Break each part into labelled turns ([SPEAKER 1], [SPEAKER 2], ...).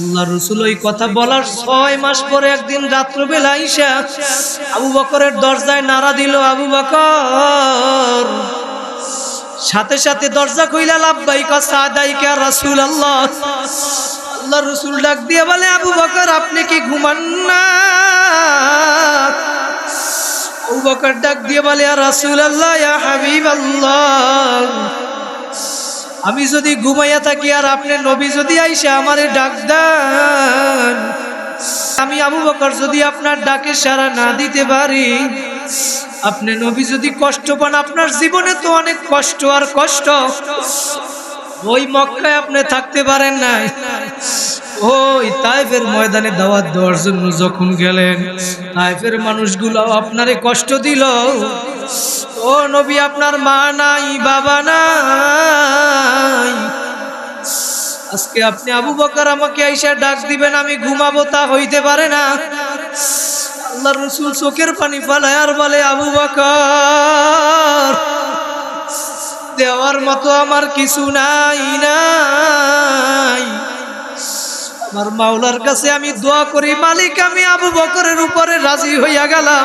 [SPEAKER 1] আল্লাহ রসুল ওই কথা বলার ছয় মাস পরে একদিন রাত্রবেলা আইসা আবু বকরের দরজায় নাড়া দিল, আবু বকর, সাথে সাথে দরজা কইলা লাভবাই কাদাইকা রাসূল আল্লাহ আল্লাহ রসুল ডাক দিয়ে বলে, আবু বকর, আপনি কি ঘুমান না? আবু বকর ডাক দিয়ে বলে রাসূল আল্লাহ হাবিব আল্লাহ আমি যদি ঘুমাইয়া থাকি আর আপনি নবী যদি আইসে আমারে ডাক দেন, আমি আবু বকর যদি আপনার ডাকে সারা না দিতে পারি, আপনি নবী যদি কষ্ট পান, আপনার জীবনে তো অনেক কষ্ট আর কষ্ট। ওই মক্কায় আপনি থাকতে পারেন নাই। ওই তাইফের ময়দানে দাওয়াত দেওয়ার জন্য যখন গেলেন, তাইফের মানুষগুলো আপনারে কষ্ট দিল। ও নবী, আপনার মা নাই, বাবা নাই। আজকে আপনি আবু বকর আমাকে আইসা ডাক দিবেন, আমি ঘুমাবো, তা হইতে পারে না। আল্লাহ রসুল চোখের পানি ফালায় আর বলে, আবু বকর, দেওয়ার মতো আমার কিছু নাই নাই। আমার মাওলার কাছে আমি দোয়া করি, মালিক, আমি আবু বকরের উপরে রাজি হইয়া গেলাম।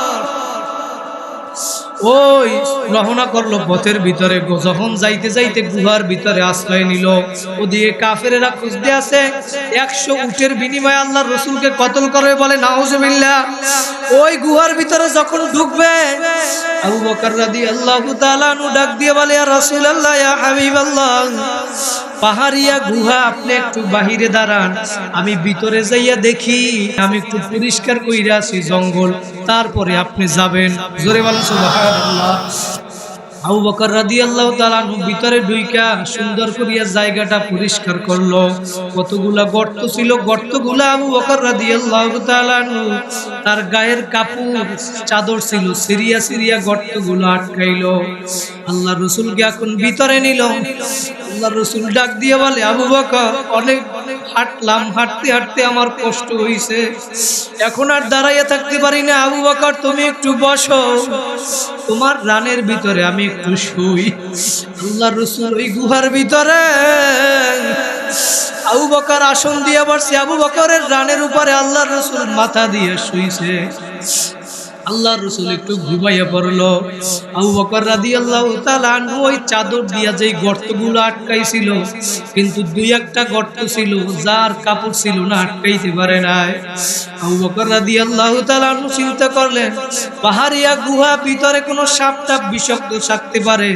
[SPEAKER 1] ওই রহনা করল, পথের ভিতরে যখন যাইতে যাইতে গুহার ভিতরে আশ্রয় নিল, ওদিকে কাফেরেরা খুঁজতে আছে একশো উটের বিনিময়ে আল্লাহ রসুলকে কতল করে বলে নাউজুবিল্লাহ ওই গুহার ভিতরে যখন ঢুকবে, আবু বকর রাদি আল্লাহ ডাক দিয়ে বলে, ইয়া রাসূলুল্লাহ, ইয়া হাবিবাল্লাহ। পাহাড়িয়া গুহা, আপনি একটু বাহিরে দাঁড়ান। আমি ভিতরে যাইয়া দেখি, আমি একটু পরিষ্কার কইরা আছি জঙ্গল, তারপরে আপনি যাবেন। জোরে বলেন, সুবহানাল্লাহ। আবু বকর রাদিয়াল্লাহু তাআলা আনহু ভিতরে ঢুইকা সুন্দর করিয়া জায়গাটা পরিষ্কার করল। কতগুলা গর্ত ছিল, গর্তগুলা আবু বকর রাদিয়াল্লাহু তাআলা আনহু তার গায়ের কাপড়, চাদর ছিল, সিরিয়া সিরিয়া গর্তগুলো আটকাইলো। আল্লাহ রসুলকে এখন ভিতরে নিল। আল্লাহ রসুল ডাক দিয়ে বলে, আবু বকর, অনেক হাঁটলাম, হাঁটতে হাঁটতে আমার কষ্ট হইছে। এখন আর দাঁড়াইয়া থাকতে পারি না। আবু বকর, তুমি একটু বসো। তোমার রানের ভিতরে আমি একটু শুই। আল্লাহ রসুল ওই গুহার ভিতরে। আবু বকর আসন দিয়ে বসছে আবু বকরের রানের উপরে আল্লাহ রসুল মাথা দিয়ে শুইছে। আল্লাহ রসুল একটু ঘুমাইয়া পড়ল। আবু বকর রাদি আল্লাহ ওই চাদর দিয়া যেই গর্তগুলো আটকাইছিল, কিন্তু দুই একটা গর্ত ছিল, যার কাপড় ছিল না, আটকাইতে পারে নাই। আবু বকর রাদি আল্লাহ চিন্তা করলেন পাহাড়িয়া গুহা ভিতরে কোনো সাপ টাপ বিষাক্ত থাকতে পারে?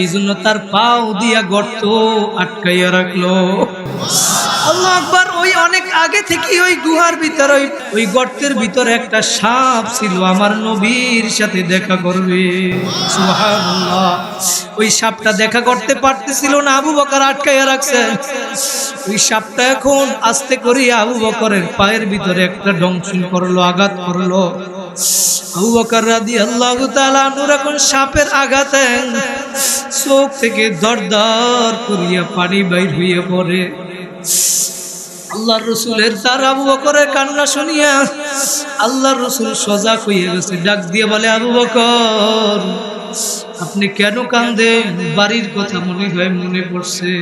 [SPEAKER 1] এই জন্য তার পাও দিয়া গর্ত আটকাইয়া রাখল। আল্লাহ ওই আগে থেকে ওই গুহার ভিতরে, ওই ওই গর্তের ভিতরে একটা সাপ ছিল। আমার নবীর সাথে দেখা করবে। ওই সাপটা দেখা করতে পারতেছিল না, আবু বকর আটকাইয়া রাখছে। ওই সাপটা এখন আস্তে করে আবু বকরের পায়ের ভিতরে একটা ডংসিন করল, আঘাত করল। আবু বকর রাদি আল্লাহ তালুর এখন সাপের আঘাতে চোখ থেকে দর করিয়া পানি বাইর হইয়া পড়ে। আল্লাহ রসুলের তার আবু বকরের কান্না শুনিয়া আল্লাহ রসুল সজাগ হইয়া গেছে, ডাক দিয়ে বলে, আবু বকর, আপনি কেন কান্দেন? বাড়ির কথা মনে হয় মনে পড়ছে।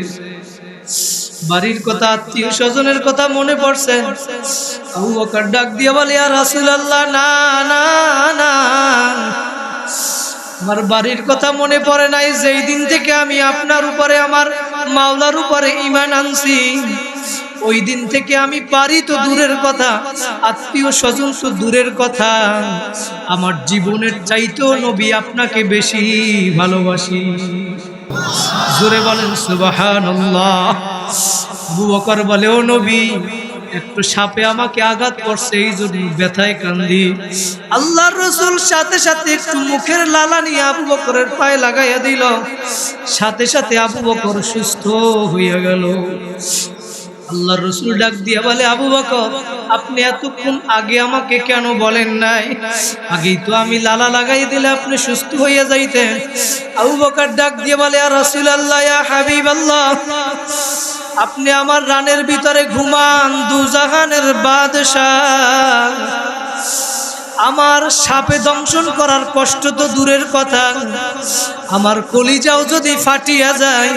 [SPEAKER 1] বাড়ির কথা, আত্মীয় স্বজনের কথা মনে পড়ছে। আবু বকর ডাক দিয়ে বলে আর রাসুল আল্লাহ না না না। আমার বাড়ির কথা মনে পড়ে নাই। যেই দিন থেকে আমি আপনার উপরে, আমার মাওলার উপরে ইমান আনছি ওই দিন থেকে আমি পারি তো দূরের কথা, আত্মীয় স্বজন তো দূরের কথা। আমার জীবনের চাইতেও নবী আপনাকে বেশি ভালোবাসি। জোরে বলেন সুবাহান আবু বকর নবী, একটু সাপে আমাকে আঘাত করছে এই জন্য ব্যথায় কান্দি। আল্লাহ রসুল সাথে সাথে একটু মুখের লালা নিয়ে আবু বকরের পায়ে লাগাইয়া দিল। সাথে সাথে আবু বকর সুস্থ হইয়া গেল। আল্লাহ রসুল ডাক দিয়া বলে, আবু বকর, আপনি এতক্ষণ আগে আমাকে কেন বলেন নাই? আগেই তো আমি লালা লাগাই দিলে আপনি সুস্থ হইয়া যাইতেন। আবু বকর ডাক দিয়ে বলে, আর রসুল আল্লাহ হাবিব আল্লাহ আপনি আমার রানের ভিতরে ঘুমান, দুজাহানের বাদশাহ। আমার সাপে দংশন করার কষ্ট তো দূরের কথা। আমার কলিজাও যদি ফাটিয়া যায়,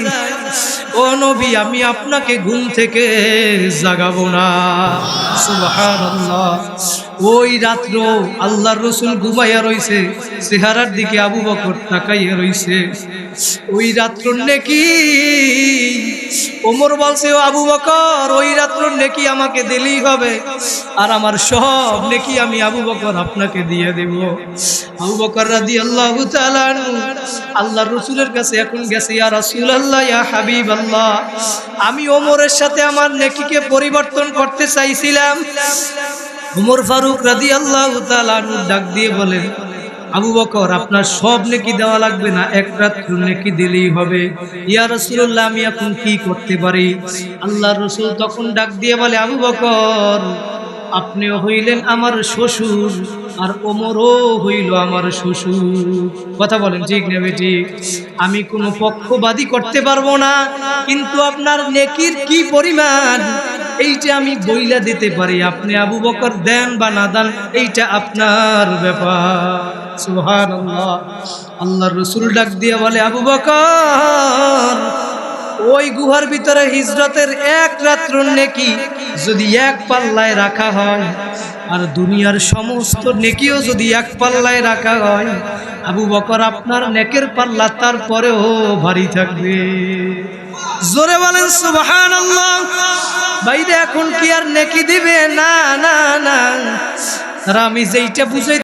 [SPEAKER 1] ও নবী, আমি আপনাকে ঘুম থেকে জাগাবো না। সুবহানাল্লাহ। ওই রাত্র আল্লাহর রসুল ঘুমাইয়া রইছে, চেহারার দিকে আবু বকর তাকাইয়া রইছে। ওই রাত্র নেকি? ওমর বলছে, ও আবু বকর, ওই রাত্র নেকি আমাকে দিলেই হবে, আর আমার সব নেকি আমি আবু বকর আপনাকে দিয়ে দেব। আবু বকর রাদি আল্লাহ আল্লাহর রসুলের কাছে এখন গেছে, ইয়া রাসূল আল্লাহ ইয়া হাবিব আল্লাহ আমি ওমরের সাথে আমার নেকিকে পরিবর্তন করতে চাইছিলাম। উমর ফারুক রাদি আল্লাহ ডাক দিয়ে বলেন, আবু বকর, আপনার সব নেকি দেওয়া লাগবে না? এক রাত্র নেকি দিলেই হবে। ইয়া রসুল্লাহ আমি এখন কি করতে পারি? আল্লাহ রসুল তখন ডাক দিয়ে বলে, আবু বকর, আপনিও হইলেন আমার শ্বশুর আর ওমরও হইল আমার শ্বশুর। কথা বলেন, ঠিক নেবে ঠিক আমি কোনো পক্ষবাদী করতে পারব না, কিন্তু আপনার নেকির কি পরিমাণ? এইটা আমি বইলা দিতে পারি। আপনি আবু বকর দেন বা না দেন, এইটা আপনার ব্যাপার। সুহান আল্লাহ রসুল ডাক দিয়ে বলে, আবু বকর, ওই গুহার ভিতরে হিজরতের এক রাত্র নেকি যদি এক পাল্লায় রাখা হয়? আর দুনিয়ার সমস্ত নেকিও যদি এক পাল্লায় রাখা হয়, আবু বকর আপনার নেকের পাল্লা তারপরেও ভারী থাকবে। জোরে বলেন সুবহান বাইরে এখন কি আর নেকি দিবে? না না না। আর আমি যেইটা বুঝাই